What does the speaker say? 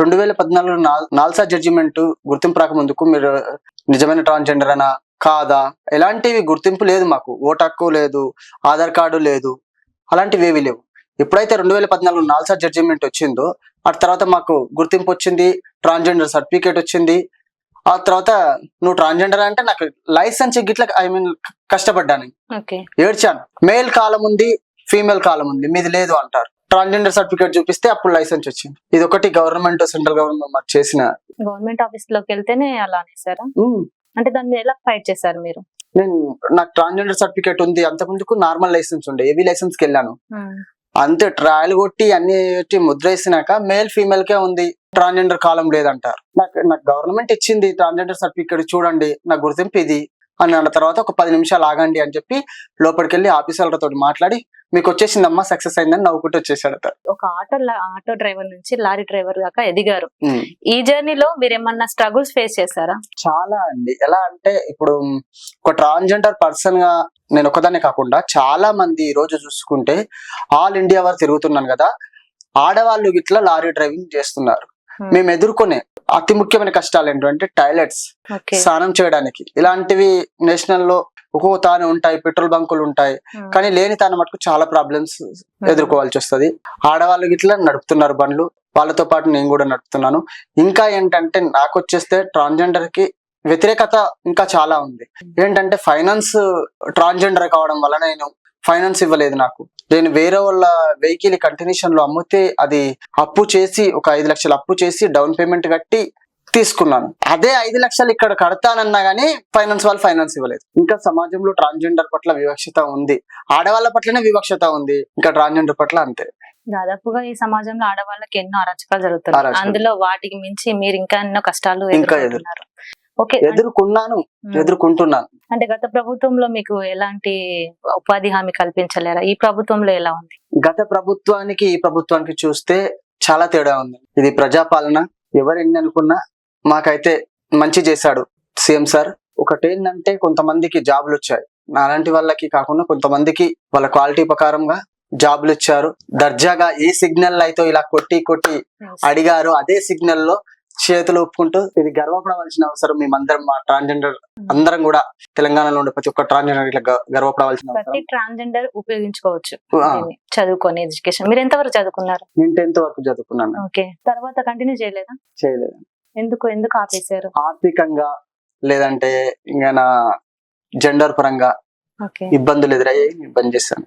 రెండు వేల పద్నాలుగు నాల్సా జడ్జిమెంట్ గుర్తింపు రాకముందుకు మీరు నిజమైన ట్రాన్స్జెండర్ అనా కాదా? ఎలాంటివి గుర్తింపు లేదు మాకు. ఓటు హక్కు లేదు ఆధార్ కార్డు లేదు అలాంటివి ఏవి లేవు. ఎప్పుడైతే రెండు వేల పద్నాలుగు నాల్సా జడ్జిమెంట్ వచ్చిందో ఆ తర్వాత మాకు గుర్తింపు వచ్చింది ట్రాన్స్జెండర్ సర్టిఫికేట్ వచ్చింది. ఆ తర్వాత నువ్వు ట్రాన్స్జెండర్ అంటే నాకు లైసెన్స్ గిట్ల ఐ మీన్ కష్టపడ్డాను. ఏడ్చాను. మేల్ కాలం ఉంది ఫీమేల్ కాలం ఉంది మీది లేదు అంటారు. ట్రాన్స్జెండర్ సర్టిఫికేట్ చూపిస్తే అప్పుడు లైసెన్స్ వచ్చింది. ఇది ఒకటి గవర్నమెంట్ సెంట్రల్ గవర్నమెంట్ మాకు చేసిన గవర్నమెంట్ ఆఫీస్లోకి వెళ్తేనే అలా అనేసారా? ఉమ్, అంటే దాన్ని ఎలా ఫైట్ చేశారు మీరు? నేను నాకు ట్రాన్స్జెండర్ సర్టిఫికేట్ ఉంది. అంత ముందుకు నార్మల్ లైసెన్స్ ఉండే ఏవి లైసెన్స్కి వెళ్ళాను అంతే ట్రయల్ కొట్టి అన్ని పెట్టి ముద్ర వేసినాక మేల్ ఫీమేల్ కే ఉంది. ట్రాన్స్జెండర్ కాలం లేదంటారు. నాకు నాకు గవర్నమెంట్ ఇచ్చింది ట్రాన్స్జెండర్ సర్టిఫికేట్ చూడండి నా గుర్తింపు ఇది. అని అన్న తర్వాత ఒక పది నిమిషాలు ఆగండి అని చెప్పి లోపలికి వెళ్ళి ఆఫీసర్లతో మాట్లాడి మీకు వచ్చేసిందమ్మా సక్సెస్ అయిందని నవ్వుకుంటూ వచ్చేసాడు ఒక ఆటో ఆటో డ్రైవర్ నుంచి లారీ డ్రైవర్ దాకా ఎదిగారు. ఈ జర్నీలో మీరు ఏమన్నా స్ట్రగుల్స్ ఫేస్ చేశారా? చాలా అండి. ఎలా అంటే ఇప్పుడు ఒక ట్రాన్స్జెండర్ పర్సన్గా నేను ఒకదాన్ని కాకుండా చాలా మంది ఈ రోజు చూసుకుంటే ఆల్ ఇండియా వారు తిరుగుతున్నాను కదా ఆడవాళ్ళు గిట్లా లారీ డ్రైవింగ్ చేస్తున్నారు. మేము ఎదుర్కొనే అతి ముఖ్యమైన కష్టాలు ఏంటంటే టాయిలెట్స్. స్నానం చేయడానికి. ఇలాంటివి నేషనల్లో ఒక్కొక్క తాను ఉంటాయి పెట్రోల్ బంకులు ఉంటాయి. కానీ లేని తాను మటుకు చాలా ప్రాబ్లమ్స్ ఎదుర్కోవాల్సి వస్తది. ఆడవాళ్ళు గిట్లా నడుపుతున్నారు బండ్లు. వాళ్ళతో పాటు నేను కూడా నడుపుతున్నాను. ఇంకా ఏంటంటే నాకు వచ్చేస్తే ట్రాన్స్జెండర్కి వ్యతిరేకత ఇంకా చాలా ఉంది. ఏంటంటే ఫైనాన్స్ ట్రాన్స్జెండర్ కావడం వల్ల నేను ఫైనాన్స్ ఇవ్వలేదు నాకు. నేను వేరే వాళ్ళ వెహికల్ కంటిన్యూషన్లో అమ్మితే అది అప్పు చేసి ఒక ఐదు లక్షలు అప్పు చేసి డౌన్ పేమెంట్ కట్టి తీసుకున్నాను. అదే ఐదు లక్షలు ఇక్కడ కడతానన్నా గానీ ఫైనాన్స్ వాళ్ళు ఫైనాన్స్ ఇవ్వలేదు. ఇంకా సమాజంలో ట్రాన్స్జెండర్ పట్ల వివక్షత ఉంది. ఆడవాళ్ళ పట్లనే వివక్షత ఉంది. ఇంకా ట్రాన్స్జెండర్ పట్ల అంతే. దాదాపుగా ఈ సమాజంలో ఆడవాళ్ళకి ఎన్నో అరాచకాలు జరుగుతున్నాయి. అందులో వాటికి మించి మీరు ఇంకా ఎన్నో కష్టాలు ఎదుర్కొంటున్నారు. ఓకే ఎదుర్కొన్నాను. ఎదుర్కొంటున్నాను. అంటే గత ప్రభుత్వంలో మీకు ఎలాంటి ఉపాధి హామీ కల్పించలేరా? ఈ ప్రభుత్వంలో ఎలా ఉంది? గత ప్రభుత్వానికి ఈ ప్రభుత్వానికి చూస్తే చాలా తేడా ఉంది. ఇది ప్రజాపాలన. ఎవరు ఎన్ని అనుకున్నా మాకైతే మంచి చేశాడు సీఎం సార్. ఒకటేంటంటే కొంతమందికి జాబులు వచ్చాయి. నాలాంటి వాళ్ళకి కాకుండా కొంతమందికి వాళ్ళ క్వాలిటీ ప్రకారంగా జాబులు ఇచ్చారు. దర్జాగా ఏ సిగ్నల్ అయితే ఇలా కొట్టి కొట్టి అడిగారు అదే సిగ్నల్లో చేతులు ఒప్పుకుంటూ ఇది గర్వపడవలసిన అవసరం మేమందరం మా ట్రాన్స్జెండర్ అందరం కూడా తెలంగాణలో ఉండే ప్రతి ఒక్క ట్రాన్స్జెండర్ ఇట్లా గర్వపడవలసిన ప్రతి ట్రాన్స్జెండర్ ఉపయోగించుకోవచ్చు చదువుకొని ఎడ్యుకేషన్ మీరు ఎంతవరకు చదువుకున్నారు? నేను టెన్త్ వరకు చదువుకున్నాను. ఓకే. తర్వాత కంటిన్యూ చేయలేదా? చేయలేదు. ఎందుకు ఎందుకు ఆపేశారు? ఆర్థికంగా లేదంటే ఇంకా నా జెండర్ పరంగా ఇబ్బందులు ఎదురయ్యాయి నేను బంద్ చేశాను.